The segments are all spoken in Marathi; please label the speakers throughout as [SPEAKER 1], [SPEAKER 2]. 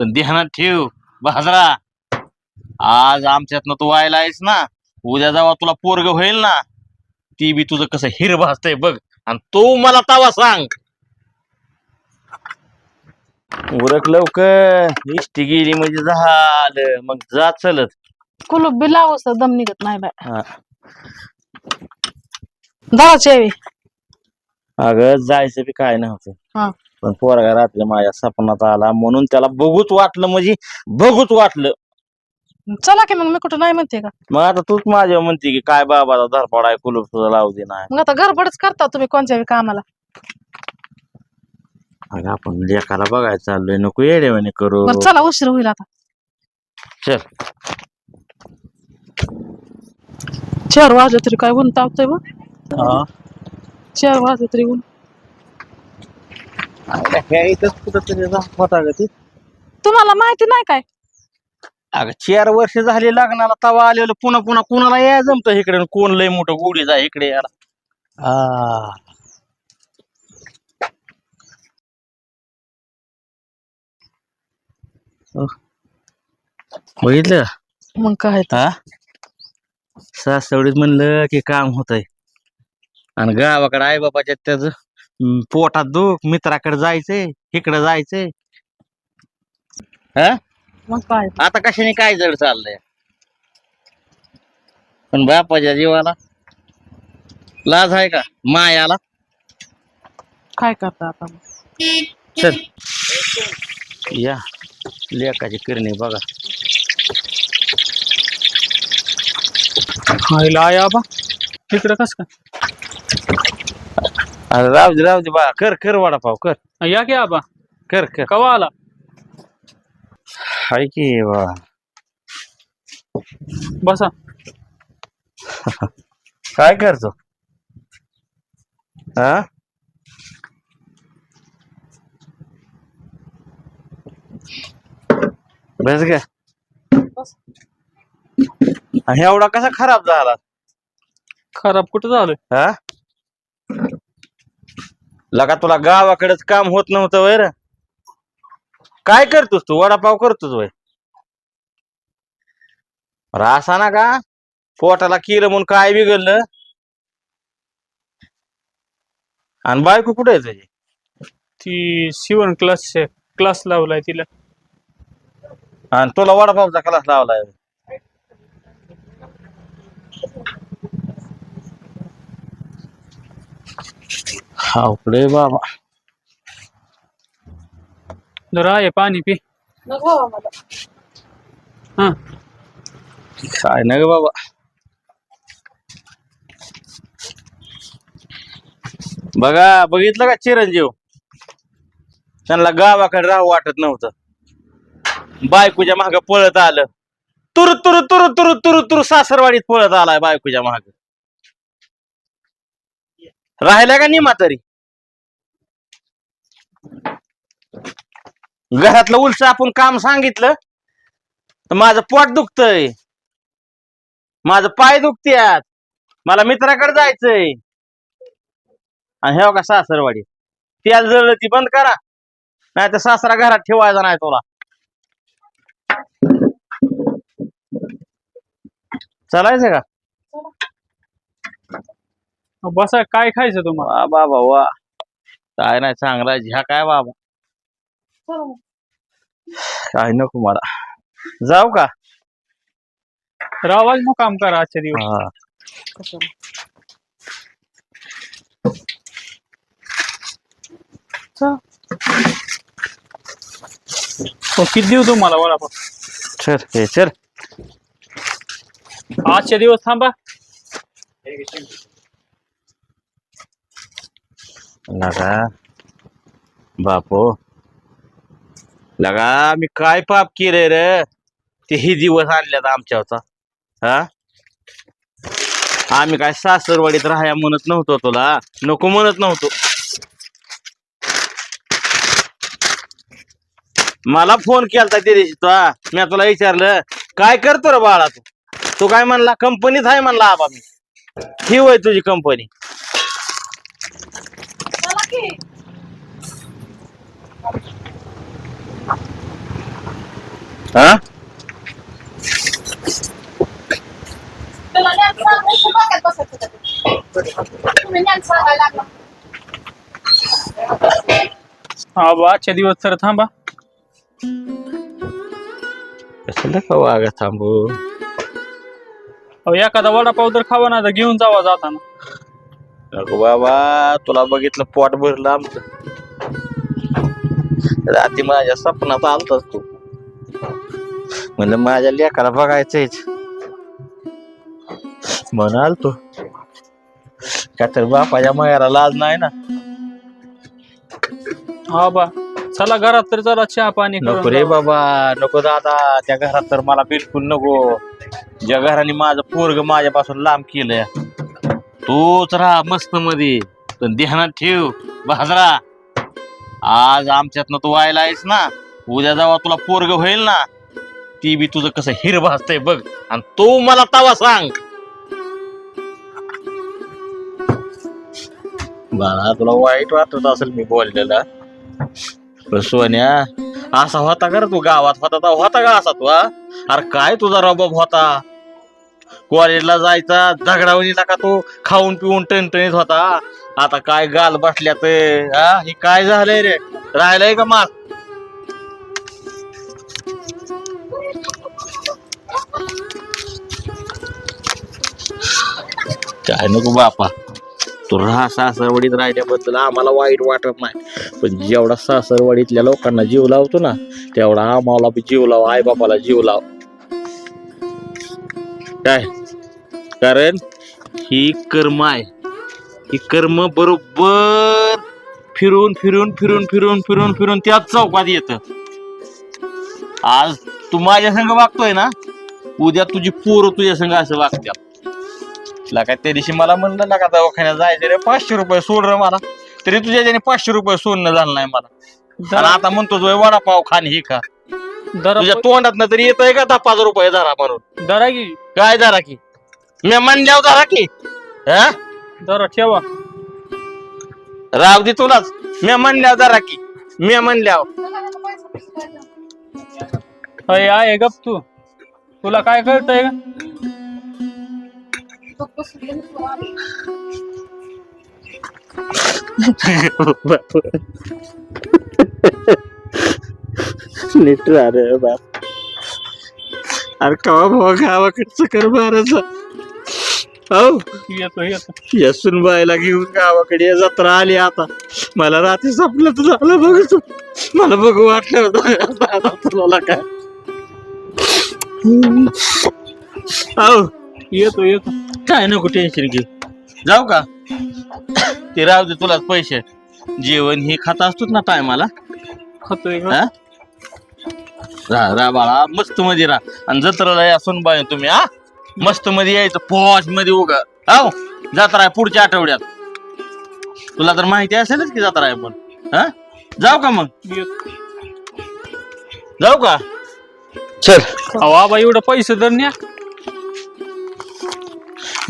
[SPEAKER 1] पण ध्यानात ठेव. बाजरा. आज आमच्यातनं तू व्हायला आहेस ना उद्या जेव्हा तुला पोरग होईल ना ती बी तुझं कसं हिर भासतंय बघ. आणि तू मला तवा सांग. उरक लवकर. इष्टी गेली म्हणजे झालं. मग जा चलत.
[SPEAKER 2] कुलूप बी लावस दम निघत नाही बाय.
[SPEAKER 1] हा.
[SPEAKER 2] दवाची यावी
[SPEAKER 1] अगं जायचं बी काय नव्हतं.
[SPEAKER 2] हा.
[SPEAKER 1] पण पोरगा रात्री माझ्या सपनात आला म्हणून त्याला बघूच वाटलं म्हणजे बघूच वाटलं.
[SPEAKER 2] चला की मग मी कुठं नाही म्हणते का?
[SPEAKER 1] मग आता तूच माझ्या म्हणते की काय बाबाचा धरपड आहे कुलूप तुझा लावू दे नाही.
[SPEAKER 2] मग आता गडबडच करता तुम्ही कोणत्या बी कामाला.
[SPEAKER 1] अगं आपण लेखाला बघायला चाललोय नको येडेवाने करू.
[SPEAKER 2] बरं चला उशीर होईल आता.
[SPEAKER 1] चल.
[SPEAKER 2] चार वाजले तरी काय ऊन तापतोय मग चार वाजले तरी ऊन.
[SPEAKER 1] कुठंतरी होता ग ती?
[SPEAKER 2] तुम्हाला माहिती नाही काय?
[SPEAKER 1] अगं चार वर्ष झाली लग्नाला तवा आलेलं पुन्हा पुन्हा कुणाला या जमत इकडे? आणि कोण लय मोठं गोडी जाय इकडे याला? आ. बघितलं का?
[SPEAKER 2] मग काय.
[SPEAKER 1] हा सासवडीत म्हणलं की काम होतंय. आणि गावाकडे आई बाबाच्या त्याच पोटात दुख मित्राकडे जायचंय इकडे जायचंय. हा?
[SPEAKER 2] मग काय? तर.
[SPEAKER 1] आता कशाने काय जड चाललंय? पण बापाच्या जीवाला लाज आहे का? मायाला?
[SPEAKER 2] काय करता आता मग?
[SPEAKER 1] चल. या. लेकाची करणे बघा.
[SPEAKER 2] खायला आहे आबा तिकडं कस काय?
[SPEAKER 1] अरे राहू दे राहू दे बा. कर कर वडापाव कर.
[SPEAKER 2] या की आबा.
[SPEAKER 1] कर कर.
[SPEAKER 2] कवा आला?
[SPEAKER 1] हाय की बा.
[SPEAKER 2] बसा.
[SPEAKER 1] काय करतो? हा बस ग. आणि एवढा कसा खराब झाला?
[SPEAKER 2] खराब कुठं झालं?
[SPEAKER 1] हा लगा तुला गावाकडेच काम होत नव्हतं वैर. काय करतोस तू? वडापाव करतोस वय? असा ना का? पोटाला किर म्हणून काय बिघडलं? आणि बायको कुठे आहे तुझी?
[SPEAKER 2] ती शिवण क्लास क्लास लावलाय तिला.
[SPEAKER 1] आणि तुला वडापावचा क्लास लावलाय? हावकडे बाबा।
[SPEAKER 2] जरा आहे पाणी पी. हा.
[SPEAKER 1] काय नाही ग बाबा. बघा बघितलं का चिरंजीव? त्यांना गावाकडे राहू वाटत नव्हतं. बायकोच्या माग पळत आलं. तुरु तुरु तुरु तुरु तुरु तुरु सासरवाडीत पळत आलाय बायकोच्या माग. राहिला का निमा तरी? घरातलं उलस आपण काम सांगितलं तर माझं पोट दुखतय. माझं पाय दुखत्यात. मला मित्राकडे जायचंय. आणि हे का सासरवाडी. त्याला जळलं ती बंद करा. नाही तर सासरा घरात ठेवायचा नाही तुला. चालायचं का?
[SPEAKER 2] बसा काय खायचं तुम्हाला?
[SPEAKER 1] वा बाबा वा. काय नाही चांगला ह्या काय बाबा? काय नको मला. जाऊ का?
[SPEAKER 2] रावाज मग काम करा आजच्या दिवस
[SPEAKER 1] हा.
[SPEAKER 2] किती देऊ तुम्हाला वडापाव?
[SPEAKER 1] चल हे चल.
[SPEAKER 2] आजच्या दिवस थांबा.
[SPEAKER 1] लगा. बापो. लगा मी काय पाप केले रे? तेही दिवस आणल्यात आमच्या होता हा? आम्ही काय सासरवाडीत राहाया म्हणत नव्हतो तुला. नको म्हणत नव्हतो. मला फोन केलता त्या दिवशी तुला मी तुला विचारलं काय करतो रे बाळा तू? तू काय म्हणला कंपनीत आहे म्हणला आबा मी. ही होय तुझी कंपनी. हा
[SPEAKER 3] तुला ज्ञान सांगायचं डोक्यात बसत होतं ते. तुम्ही ज्ञान सांगायला लागला
[SPEAKER 4] हा बा आजच्या दिवस तर थांबा
[SPEAKER 1] कशाला का वागा थांबू
[SPEAKER 4] अहो एखादा वडापाव तर खावा ना तर घेऊन जावा जाताना
[SPEAKER 1] नको बाबा तुला बघितलं पोट भरलं आमचं. रात्री माझ्या स्वप्नात आलतास तू. म्हणलं माझ्या लेकाला बघायचंच म्हणाल तू का तर बापाच्या मायाला लाज नाही ना?
[SPEAKER 4] हा बा. चला घरात तर चला चहा पाणी करून
[SPEAKER 1] नको रे
[SPEAKER 4] जाऊ.
[SPEAKER 1] बाबा नको दादा. त्या घरात तर मला बिलकुल नको. ज्या घराने माझं पोरग माझ्यापासून लांब केलंय तोच राहा मस्त मध्ये पण ध्यानात ठेव. बाजरा. आज आमच्यातनं तू व्हायला आहेस ना उद्या जेव्हा तुला पोरग होईल ना ती बी तुझं कसं हिर भासतंय बघ. आणि तू मला तवा सांग. बाळा तुला वाईट वाटत असेल मी बोललेला. पण सोन्या असा होता का रे तू गावात होता होता का असा तू हा? अरे काय तुझा रबाब होता? कॉलेजला जायचा दगडावणी नका तो. खाऊन पिऊन टणटणीत होता. आता काय गाल बसल्यात हा हे काय झालंय रे? राहिलंय का माग काय नको बापा. तू राहा सासरवडीत राहिल्याबद्दल आम्हाला वाईट वाटत नाही. पण जेवढा सासरवाडीतल्या लोकांना जीव लावतो ना तेवढा आम्हाला जीव लाव आई बापाला जीव लाव. काय? कारण ही कर्म आहे. ही कर्म बरोबर फिरून फिरून फिरून फिरून फिरून फिरून त्याच चौकात येत. आज तू माझ्या संग वागतोय ना उद्या तुझी पोरं तुझ्या संग असं वागत्यात. लागा त्या दिवशी मला म्हणलं लागा दवाखान्यात जायचं रे पाचशे रुपये सोड रे मला. तरी तुझ्या ज्याने पाचशे रुपये सोडणं झालं नाही मला. आणि आता म्हणतो जो वडापाव खान हे का
[SPEAKER 4] दरा
[SPEAKER 1] तुझ्या तोंडात तरी येतंय का दहा पाच रुपये धरा म्हणून?
[SPEAKER 4] दरा की.
[SPEAKER 1] काय धरा की? मी म्हणल्यावर धरा की? हा?
[SPEAKER 4] दरा ठेवा.
[SPEAKER 1] राव दे तुलाच. मी म्हणल्यावर धरा की. मी म्हणल्यावर
[SPEAKER 4] अय आहे गप तू. तुला काय कळतंय का?
[SPEAKER 1] नीट रे बाप. अरे कवा भावा गावाकडचं कर मारायचं हो.
[SPEAKER 4] येतो येतो.
[SPEAKER 1] यसून बायला घेऊन गावाकडे ये, जत्रा आली आता. मला रात्री संपलं तर झालं बघ तू. मला बघू वाटलं होतं. आता तुला काय? हो.
[SPEAKER 4] येतो येतो.
[SPEAKER 1] काय नको टेन्शन घे जाऊ का? ते राहू दे तुलाच पैसे. जेवण हे खात असतोच ना टायमाला
[SPEAKER 4] खातोय?
[SPEAKER 1] हा. राहा राहा बाळा मस्त मध्ये राहा. आणि जत्राला या सुनबाई तुम्ही हा? मस्त मध्ये यायचं पॉशमध्ये उगा. हो जत्रा आहे पुढच्या आठवड्यात. तुला तर माहिती असेलच की जत्रा आहे पण. हा? जाऊ का मग. जाऊ का? चल.
[SPEAKER 4] अहो आबा एवढं पैसे तर न्या.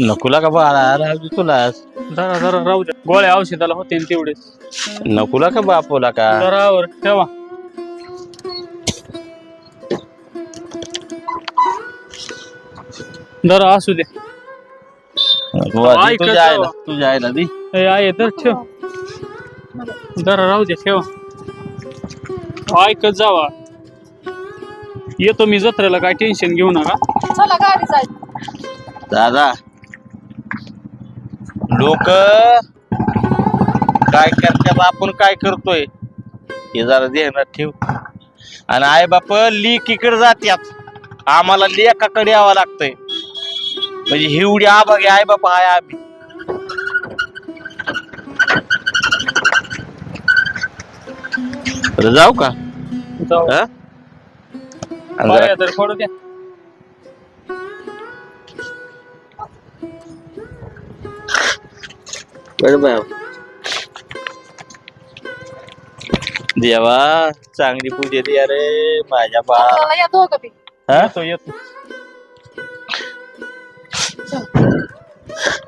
[SPEAKER 1] नकुला का बाळा राहू दे तुलाच
[SPEAKER 4] जरा जरा राहू द्या. गोळ्या औषधाला होते तेवढेच.
[SPEAKER 1] नकुला का बापूला का
[SPEAKER 4] दरावर ठेवा. दरा असू दे.
[SPEAKER 1] तुझ्या आईला
[SPEAKER 4] जावा.
[SPEAKER 1] तुझ्या आईला दे.
[SPEAKER 4] ए, आहे तर ठेव. जरा राहू दे ठेवा. ऐकत जावा. येतो मी जत्रेला काय टेन्शन घेऊ नका.
[SPEAKER 3] चला गाडी जायचं
[SPEAKER 1] दादा लोक काय करतात आपण काय करतोय? हे जरा ध्यानात ठेव. आणि आई बाप लेकीकडे जात्यात. आम्हाला लेकाकडे यावं लागतंय. म्हणजे हिवडी आबागे आई बाप आहे आम्ही. बरं जाऊ का?
[SPEAKER 4] जाऊ.
[SPEAKER 1] हा? आणि
[SPEAKER 4] पाया
[SPEAKER 1] जरा
[SPEAKER 4] तर पडू द्या.
[SPEAKER 1] बरं बाय देवा चांगली पूजा दे अरे माझ्या बाळा.
[SPEAKER 3] चला या दोघं बी
[SPEAKER 1] हा?
[SPEAKER 4] येतो येतो. @웃